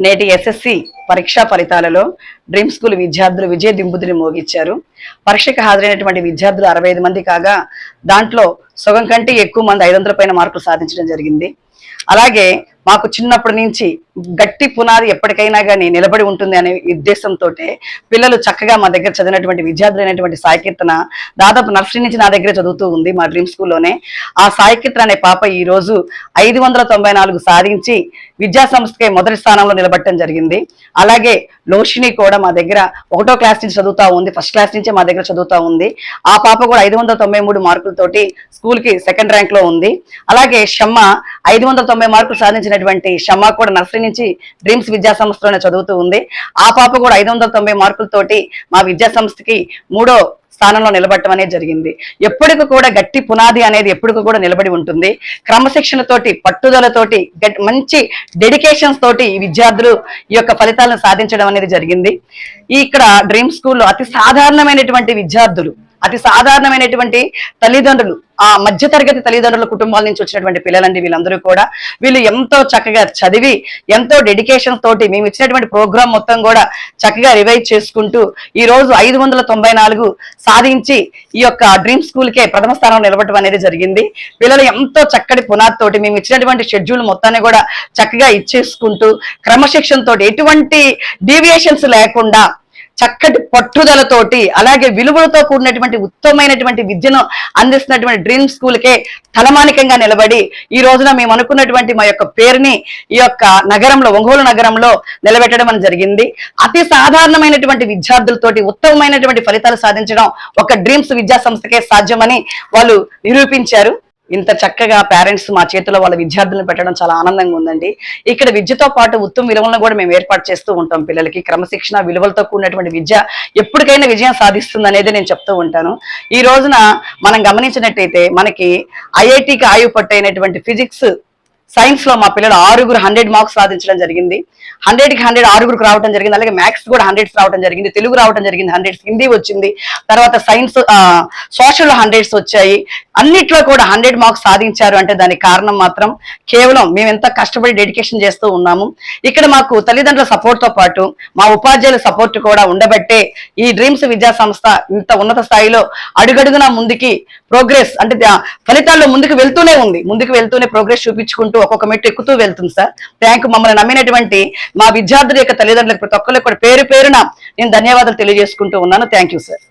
నేటి ఎస్ఎస్సి పరీక్షా ఫలితాలలో డ్రీమ్ స్కూల్ విద్యార్థులు విజయ దింపుతిని మోగించారు. పరీక్షకు హాజరైనటువంటి విద్యార్థులు అరవై ఐదు మంది కాగా దాంట్లో సగం కంటే ఎక్కువ మంది ఐదు వందల పైన మార్కులు సాధించడం జరిగింది. అలాగే మాకు చిన్నప్పటి నుంచి గట్టి పునాది ఎప్పటికైనా కానీ నిలబడి ఉంటుంది అనే ఉద్దేశంతో పిల్లలు చక్కగా మా దగ్గర చదివినటువంటి విద్యార్థులైనటువంటి సాయికీర్తన దాదాపు నర్సరీ నుంచి నా దగ్గర చదువుతూ ఉంది మా డ్రీమ్ స్కూల్లోనే. ఆ సాయికీర్తన అనే పాప ఈ రోజు ఐదు వందల తొంభై నాలుగు సాధించి విద్యాసంస్థకే మొదటి స్థానంలో నిలబడటం జరిగింది. అలాగే లోషిని కూడా మా దగ్గర ఒకటో క్లాస్ నుంచి చదువుతా ఉంది ఫస్ట్ క్లాస్ నుంచే మా దగ్గర చదువుతా ఉంది. ఆ పాప కూడా ఐదు వందల తొంభై మూడు మార్కులతోటి స్కూల్కి సెకండ్ ర్యాంక్లో ఉంది. అలాగే షమ్మ ఐదు వందల తొంభై మార్కులు సాధించినటువంటి షమ్మ కూడా నర్సరీ నుంచి డ్రీమ్స్ విద్యా సంస్థలోనే చదువుతూ ఉంది. ఆ పాప కూడా ఐదు వందల తొంభై మార్కులతోటి మా విద్యా సంస్థకి మూడో స్థానంలో నిలబడటం అనేది జరిగింది. ఎప్పటికి కూడా గట్టి పునాది అనేది ఎప్పటికి కూడా నిలబడి ఉంటుంది. క్రమశిక్షణతోటి పట్టుదలతోటి మంచి డెడికేషన్స్ తోటి ఈ విద్యార్థులు ఈ యొక్క ఫలితాలను సాధించడం అనేది జరిగింది. ఇక్కడ డ్రీమ్ స్కూల్లో అతి సాధారణమైనటువంటి విద్యార్థులు అతి సాధారణమైనటువంటి తల్లిదండ్రులు ఆ మధ్యతరగతి తల్లిదండ్రుల కుటుంబాల నుంచి వచ్చినటువంటి పిల్లలండి వీళ్ళందరూ కూడా. వీళ్ళు ఎంతో చక్కగా చదివి ఎంతో డెడికేషన్ తోటి మేము ఇచ్చినటువంటి ప్రోగ్రామ్ మొత్తం కూడా చక్కగా రివైజ్ చేసుకుంటూ ఈ రోజు ఐదు వందల తొంభై నాలుగు సాధించి ఈ యొక్క డ్రీమ్ స్కూల్కే ప్రథమ స్థానం నిలబడటం అనేది జరిగింది. పిల్లలు ఎంతో చక్కటి పునాదితోటి మేము ఇచ్చినటువంటి షెడ్యూల్ మొత్తాన్ని కూడా చక్కగా ఇచ్చేసుకుంటూ క్రమశిక్షణ తోటి ఎటువంటి డీవియేషన్స్ లేకుండా చక్కటి పట్టుదలతోటి అలాగే విలువలతో కూడినటువంటి ఉత్తమమైనటువంటి విద్యను అందిస్తున్నటువంటి డ్రీమ్ స్కూల్కే తలమానికంగా నిలబడి ఈ రోజున మేము అనుకున్నటువంటి మా యొక్క పేరుని ఈ యొక్క నగరంలో ఒంగోలు నగరంలో నిలబెట్టడం అని జరిగింది. అతి సాధారణమైనటువంటి విద్యార్థులతోటి ఉత్తమమైనటువంటి ఫలితాలు సాధించడం ఒక డ్రీమ్స్ విద్యా సంస్థకే సాధ్యమని వాళ్ళు నిరూపించారు. ఇంత చక్కగా పేరెంట్స్ మా చేతిలో వాళ్ళ విద్యార్థులను పెట్టడం చాలా ఆనందంగా ఉందండి. ఇక్కడ విద్యతో పాటు ఉత్తమ విలువలను కూడా మేము ఏర్పాటు చేస్తూ ఉంటాం పిల్లలకి. క్రమశిక్షణ విలువలతో కూడినటువంటి విద్య ఎప్పటికైనా విజయం సాధిస్తుంది అనేది నేను చెప్తూ ఉంటాను. ఈ రోజున మనం గమనించినట్టయితే మనకి ఐఐటికి ఆయు పట్టైనటువంటి ఫిజిక్స్ సైన్స్లో మా పిల్లలు ఆరుగురు హండ్రెడ్ మార్క్స్ సాధించడం జరిగింది. హండ్రెడ్కి హండ్రెడ్ ఆరుగురికి రావడం జరిగింది. అలాగే మ్యాథ్స్ కూడా హండ్రెడ్స్ రావడం జరిగింది. తెలుగు రావడం జరిగింది. హండ్రెడ్స్ హిందీ వచ్చింది. తర్వాత సైన్స్ సోషల్ హండ్రెడ్స్ వచ్చాయి. అన్నిట్లో కూడా హండ్రెడ్ మార్క్స్ సాధించారు అంటే దానికి కారణం మాత్రం కేవలం మేము ఎంత కష్టపడి డెడికేషన్ చేస్తూ ఉన్నాము. ఇక్కడ మాకు తల్లిదండ్రుల సపోర్ట్తో పాటు మా ఉపాధ్యాయుల సపోర్ట్ కూడా ఉండబట్టే ఈ డ్రీమ్స్ విద్యా సంస్థ ఇంత ఉన్నత స్థాయిలో అడుగడుగునా ముందుకి ప్రోగ్రెస్ అంటే ఫలితాల్లో ముందుకు వెళ్తూనే ఉంది. ముందుకు వెళ్తూనే ప్రోగ్రెస్ చూపించుకుంటూ ఒక్కొక్క మెట్టు ఎక్కుతూ వెళ్తుంది సార్. థ్యాంక్ మమ్మల్ని నమ్మినటువంటి మా విద్యార్థుల యొక్క తల్లిదండ్రులకు ప్రతి ఒక్కరికి కూడా పేరు పేరున నేను ధన్యవాదాలు తెలియజేసుకుంటూ ఉన్నాను. Thank you sir